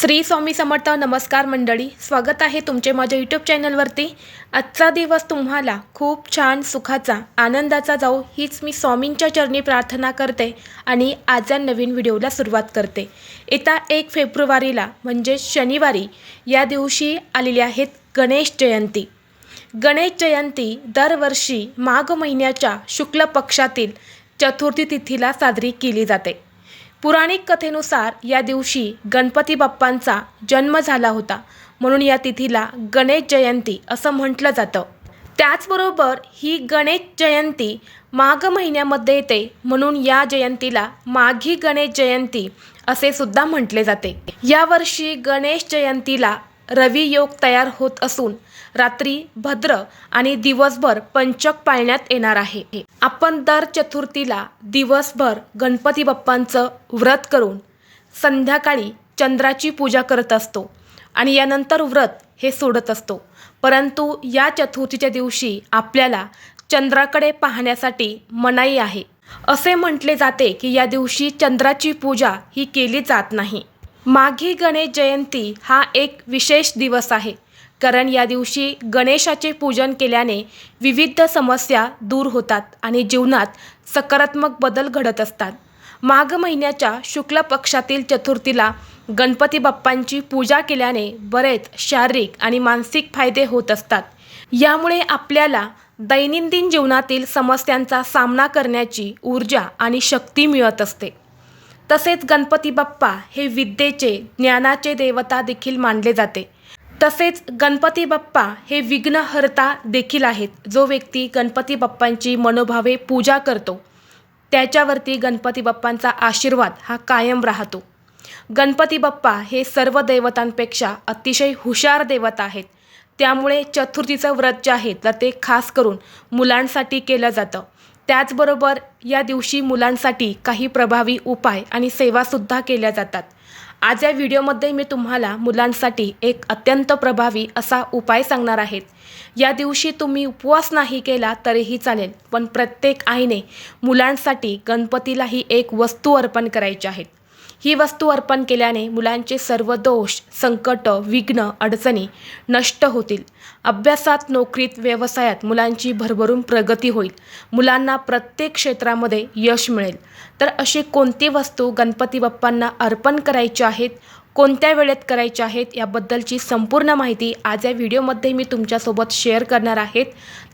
श्री स्वामी समर्थ नमस्कार मंडळी. स्वागत आहे तुमचे माझ्या यूट्यूब चॅनलवरती आजचा दिवस तुम्हाला खूप छान सुखाचा आनंदाचा जाऊ हीच मी स्वामींच्या चरणी प्रार्थना करते आणि आजच्या नवीन व्हिडिओला सुरुवात करते. येत्या एक फेब्रुवारीला म्हणजे शनिवारी या दिवशी आलेले आहेत गणेश जयंती. गणेश जयंती दरवर्षी माघ महिन्याच्या शुक्ल पक्षातील चतुर्थी तिथीला साजरी केली जाते. पुराणिक कथेनुसार या दिवशी गणपती बाप्पांचा जन्म झाला होता. म्हणून या तिथीला गणेश जयंती असं म्हटलं जातं. त्याचबरोबर ही गणेश जयंती माघ महिन्यामध्ये येते. म्हणून या जयंतीला माघी गणेश जयंती असे सुद्धा म्हटले जाते. यावर्षी गणेश जयंतीला रवी योग तयार होत असून रात्री भद्र आणि दिवसभर पंचक पाळण्यात येणार आहे. आपण दर चतुर्थीला दिवसभर गणपती बाप्पांचं व्रत करून संध्याकाळी चंद्राची पूजा करत असतो आणि यानंतर व्रत हे सोडत असतो. परंतु या चतुर्थीच्या दिवशी आपल्याला चंद्राकडे पाहण्यासाठी मनाई आहे. असे म्हटले जाते की या दिवशी चंद्राची पूजा ही केली जात नाही. माघी गणेश जयंती हा एक विशेष दिवस आहे. कारण या दिवशी गणेशाचे पूजन केल्याने विविध समस्या दूर होतात आणि जीवनात सकारात्मक बदल घडत असतात. माघ महिन्याच्या शुक्ल पक्षातील चतुर्थीला गणपती बाप्पांची पूजा केल्याने बरेच शारीरिक आणि मानसिक फायदे होत असतात. यामुळे आपल्याला दैनंदिन जीवनातील समस्यांचा सामना करण्याची ऊर्जा आणि शक्ती मिळत असते. तसेच गणपती बाप्पा हे विद्येचे ज्ञानाचे देवता देखील मानले जाते. तसेच गणपती बाप्पा हे विघ्नहर्ता देखील आहेत. जो व्यक्ती गणपती बाप्पांची मनोभावे पूजा करतो त्याच्यावरती गणपती बाप्पांचा आशीर्वाद हा कायम राहतो. गणपती बाप्पा हे सर्व देवतांपेक्षा अतिशय हुशार देवता आहेत. त्यामुळे चतुर्थीचं व्रत जे आहे तर ते खास करून मुलांसाठी केलं जातं. त्याचबरोबर या दिवशी मुलांसाठी काही प्रभावी उपाय आणि सेवासुद्धा केल्या जातात. आज या व्हिडिओमध्ये मी तुम्हाला मुलांसाठी एक अत्यंत प्रभावी असा उपाय सांगणार आहेत या दिवशी तुम्ही उपवास नाही केला तरीही चालेल पण प्रत्येक आईने मुलांसाठी गणपतीला ही एक वस्तू अर्पण करायची आहेत ही वस्तू अर्पण केल्याने मुलांचे सर्व दोष संकट विघ्न अडचणी नष्ट होतील. अभ्यासात नोकरीत व्यवसायात मुलांची भरभरून प्रगती होईल. मुलांना प्रत्येक क्षेत्रामध्ये यश मिळेल. तर अशी कोणती वस्तू गणपती बाप्पांना अर्पण करायची आहेत कोणत्या वेळेत करायच्या आहेत याबद्दलची संपूर्ण माहिती आज या व्हिडिओमध्ये मी तुमच्यासोबत शेअर करणार आहेत.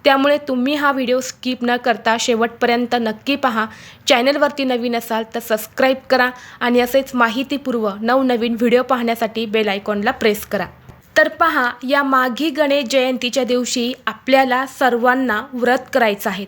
त्यामुळे तुम्ही हा व्हिडिओ स्किप न करता शेवटपर्यंत नक्की पहा. चॅनलवरती नवीन असाल तर सबस्क्राईब करा आणि असेच माहितीपूर्व नवनवीन व्हिडिओ पाहण्यासाठी बेल आयकॉनला प्रेस करा. तर पहा या माघी गणेश जयंतीच्या दिवशी आपल्याला सर्वांना व्रत करायचं आहे.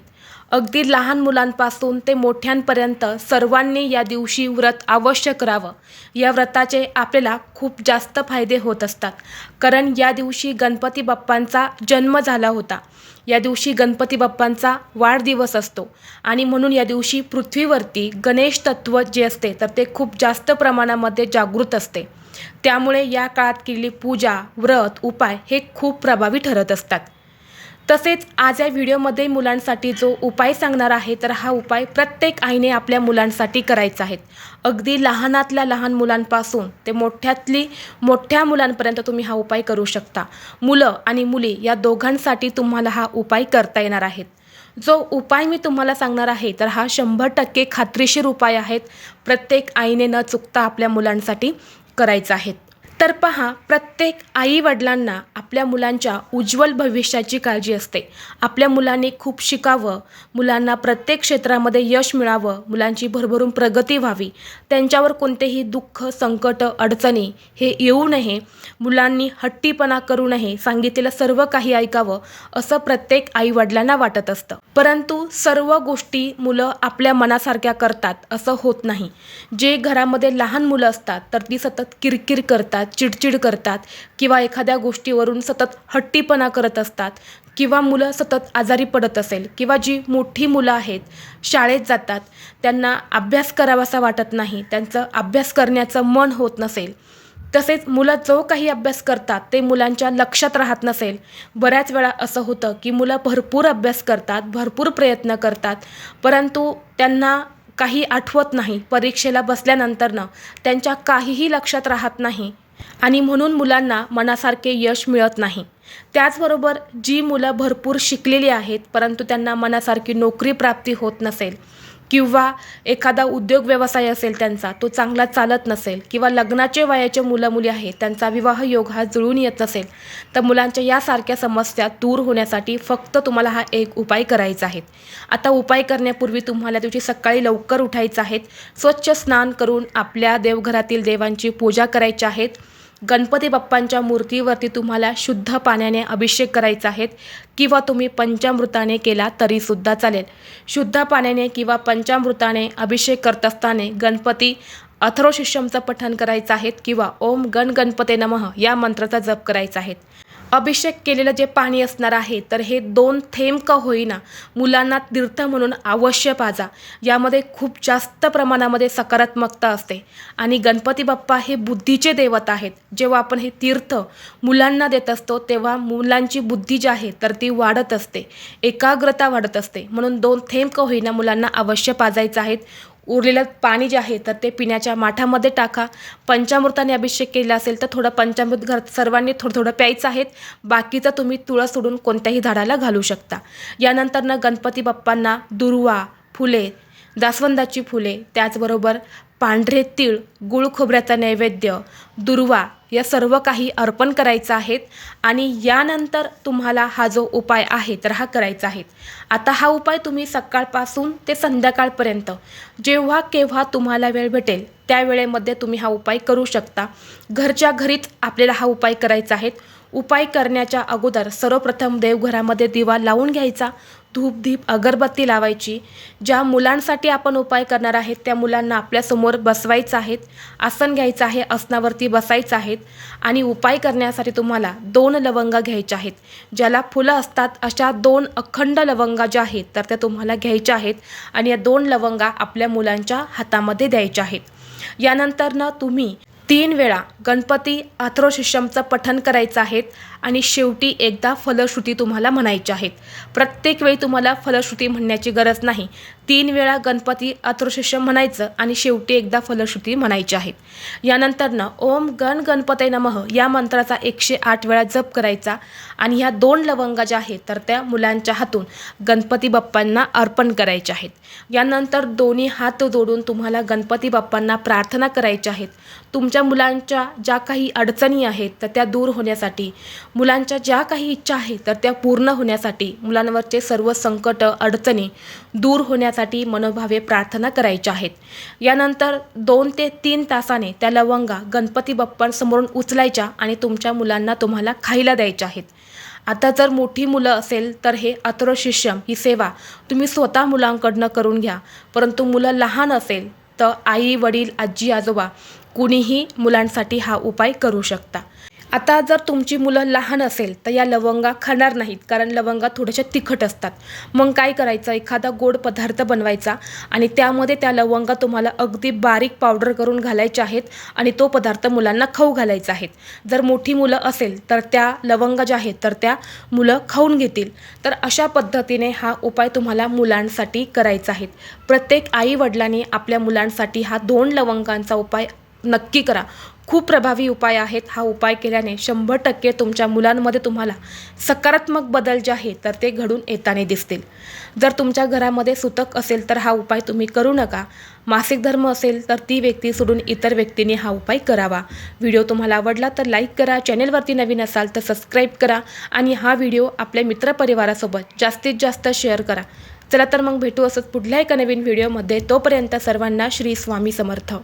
अगदी लहान मुलांपासून ते मोठ्यांपर्यंत सर्वांनी या दिवशी व्रत अवश्य करावं. या व्रताचे आपल्याला खूप जास्त फायदे होत असतात. कारण या दिवशी गणपती बाप्पांचा जन्म झाला होता. या दिवशी गणपती बाप्पांचा वाढदिवस असतो. आणि म्हणून या दिवशी पृथ्वीवरती गणेश तत्व जे असते तर ते खूप जास्त प्रमाणामध्ये जागृत असते. त्यामुळे या काळात केलेली पूजा व्रत उपाय हे खूप प्रभावी ठरत असतात. तसेच आज या व्हिडिओमध्ये मुलांसाठी जो उपाय सांगणार आहे तर हा उपाय प्रत्येक आईने आपल्या मुलांसाठी करायचा आहे. अगदी लहानातल्या लहान मुलांपासून ते मोठ्यातली मोठ्या मुलांपर्यंत तुम्ही हा उपाय करू शकता. मुलं आणि मुली या दोघांसाठी तुम्हाला हा उपाय करता येणार आहेत. जो उपाय मी तुम्हाला सांगणार आहे तर हा शंभर टक्के खात्रीशीर उपाय आहेत. प्रत्येक आईने न चुकता आपल्या मुलांसाठी करायचा आहेत तर पहा प्रत्येक आई वडिलांना आपल्या मुलांच्या उज्ज्वल भविष्याची काळजी असते. आपल्या मुलांनी खूप शिकावं. मुलांना प्रत्येक क्षेत्रामध्ये यश मिळावं. मुलांची भरभरून प्रगती व्हावी. त्यांच्यावर कोणतेही दुःख संकट अडचणी हे येऊ नये. मुलांनी हट्टीपणा करू नये. सांगितलेलं सर्व काही ऐकावं असं प्रत्येक आईवडिलांना वाटत असतं. परंतु सर्व गोष्टी मुलं आपल्या मनासारख्या करतात असं होत नाही. जे घरामध्ये लहान मुलं असतात तर ती सतत किरकिर करतात चिडचिड करतात किंवा एखाद्या गोष्टीवरून सतत हट्टीपणा करत असतात किंवा मुलं सतत आजारी पडत असेल किंवा जी मोठी मुलं आहेत शाळेत जातात त्यांना अभ्यास करावासा वाटत नाही त्यांचं अभ्यास करण्याचं मन होत नसेल. तसेच मुलं जो काही अभ्यास करतात ते मुलांच्या लक्षात राहत नसेल. बऱ्याच वेळा असं होतं की मुलं भरपूर अभ्यास करतात भरपूर प्रयत्न करतात परंतु त्यांना काही आठवत नाही परीक्षेला बसल्यानंतरनं त्यांच्या काहीही लक्षात राहत नाही. आणि म्हणून मुलांना मनासारखे यश मिळत नाही. त्याचबरोबर जी मुलं भरपूर शिकलेली आहेत परंतु त्यांना मनासारखी नोकरी प्राप्ती होत नसेल किंवा एखादा उद्योग व्यवसाय असेल त्यांचा तो चांगला चालत नसेल किंवा लग्नाचे वयाचे मुलं मुली आहेत त्यांचा विवाह योग हा जुळून येत नसेल तर मुलांच्या यासारख्या समस्या दूर होण्यासाठी फक्त तुम्हाला हा एक उपाय करायचा आहे. आता उपाय करण्यापूर्वी तुम्हाला दिवशी सकाळी लवकर उठायचं आहेत स्वच्छ स्नान करून आपल्या देवघरातील देवांची पूजा करायची आहेत गणपती बाप्पांच्या मूर्तीवरती तुम्हाला शुद्ध पाण्याने अभिषेक करायचा आहे किंवा तुम्ही पंचामृताने केला तरीसुद्धा चालेल. शुद्ध पाण्याने किंवा पंचामृताने अभिषेक करत असताना गणपती अथरोशिष्यमचं पठण करायचं आहे किंवा ओम गण गणपते नमः या मंत्राचा जप करायचा आहे. अभिषेक केलेलं जे पाणी असणार आहे तर हे दोन थेंब का होईना मुलांना तीर्थ म्हणून अवश्य पाजा. यामध्ये खूप जास्त प्रमाणामध्ये सकारात्मकता असते. आणि गणपती बाप्पा हे बुद्धीचे देवत आहेत. जेव्हा आपण हे तीर्थ मुलांना देत असतो तेव्हा मुलांची बुद्धी जी आहे तर ती वाढत असते. एकाग्रता वाढत असते. म्हणून दोन थेंब का होईना मुलांना अवश्य पाजायचं आहेत उरलेलं पाणी जे आहे तर ते पिण्याच्या माठामध्ये टाका. पंचामृताने अभिषेक केला असेल तर थोडं पंचामृत घर सर्वांनी थोडं थोडं प्यायचं आहेत. बाकीचं तुम्ही तुळस सोडून कोणत्याही झाडाला घालू शकता. यानंतरनं गणपती बाप्पांना दुर्वा फुले जास्वंदाची फुले त्याचबरोबर पांढरे तीळ गुळ खोबऱ्याचा नैवेद्य दुर्वा या सर्व काही अर्पण करायचं आहेत आणि यानंतर तुम्हाला हा जो उपाय आहे तर हा करायचा आहे. आता हा उपाय तुम्ही सकाळपासून ते संध्याकाळपर्यंत जेव्हा केव्हा तुम्हाला वेळ भेटेल त्या वेळेमध्ये तुम्ही हा उपाय करू शकता. घरच्या घरीच आपल्याला हा उपाय करायचा आहे. उपाय करण्याच्या अगोदर सर्वप्रथम देवघरामध्ये दिवा लावून घ्यायचा. धूपधीप अगरबत्ती लावायची. ज्या मुलांसाठी आपण उपाय करणार आहेत त्या मुलांना आपल्यासमोर बसवायचं आहेत आसन घ्यायचं आहे आसनावरती बसायचं आहेत आणि उपाय करण्यासाठी तुम्हाला दोन लवंगा घ्यायच्या आहेत. ज्याला फुलं असतात अशा दोन अखंड लवंगा ज्या आहेत तर त्या तुम्हाला घ्यायच्या आहेत आणि या दोन लवंगा आपल्या मुलांच्या हातामध्ये द्यायच्या आहेत. यानंतरनं तुम्ही तीन वेळा गणपती अथरोशिष्यमचं पठण करायचं आहेत आणि शेवटी एकदा फलश्रुती तुम्हाला म्हणायची आहेत. प्रत्येक वेळी तुम्हाला फलश्रुती म्हणण्याची गरज नाही. तीन वेळा गणपती अथरोशिष्यम म्हणायचं आणि शेवटी एकदा फलश्रुती म्हणायची आहेत. यानंतरनं ओम गण गणपते नमः या मंत्राचा एकशे आठ वेळा जप करायचा आणि ह्या दोन लवंगा ज्या आहेत तर त्या मुलांच्या हातून गणपती बाप्पांना अर्पण करायच्या आहेत. यानंतर दोन्ही हात जोडून तुम्हाला गणपती बाप्पांना प्रार्थना करायच्या आहेत. तुमच्या मुलांच्या ज्या काही अडचणी आहेत तर त्या दूर होण्यासाठी मुलांच्या ज्या काही इच्छा आहेत तर त्या पूर्ण होण्यासाठी मुलांवरचे सर्व संकट अडचणी दूर होण्यासाठी मनोभावे प्रार्थना करायच्या आहेत. यानंतर दोन ते तीन तासाने त्या लवंगा गणपती बाप्पांसमोरून उचलायच्या आणि तुमच्या मुलांना तुम्हाला खायला द्यायच्या आहेत. आता जर मोठी मुलं असेल तर हे अथरोशिष्यम ही सेवा तुम्ही स्वतः मुलांकडनं करून घ्या. परंतु मुलं लहान असेल तर आई वडील आजी आजोबा कुणीही मुलांसाठी हा उपाय करू शकता. आता जर तुमची मुलं लहान असेल तर या लवंगा खाणार नाहीत कारण लवंगा थोड्याशा तिखट असतात. मग काय करायचं? एखादा गोड पदार्थ बनवायचा आणि त्यामध्ये त्या लवंगा तुम्हाला अगदी बारीक पावडर करून घालायच्या आहेत आणि तो पदार्थ मुलांना खाऊ घालायचा आहे. जर मोठी मुलं असेल तर त्या लवंगा ज्या आहेत तर त्या मुलं खाऊन घेतील. तर अशा पद्धतीने हा उपाय तुम्हाला मुलांसाठी करायचा आहे. प्रत्येक आई वडिलांनी आपल्या मुलांसाठी हा दोन लवंगांचा उपाय नक्की करा. खूप प्रभावी उपाय आहेत. हा उपाय केल्याने शंभर टक्के तुमच्या मुलांमध्ये तुम्हाला सकारात्मक बदल जे आहे तर ते घडून येताना दिसतील. जर तुमच्या घरामध्ये सुतक असेल तर हा उपाय तुम्ही करू नका. मासिक धर्म असेल तर ती व्यक्ती सोडून इतर व्यक्तीने हा उपाय करावा. व्हिडिओ तुम्हाला आवडला तर लाईक करा चॅनेलवरती नवीन असाल तर सबस्क्राईब करा आणि हा व्हिडिओ आपल्या मित्रपरिवारासोबत जास्तीत जास्त शेअर करा. चला तर मग भेटू असंच पुढल्या एका नवीन व्हिडिओमध्ये. तोपर्यंत सर्वांना श्री स्वामी समर्थ.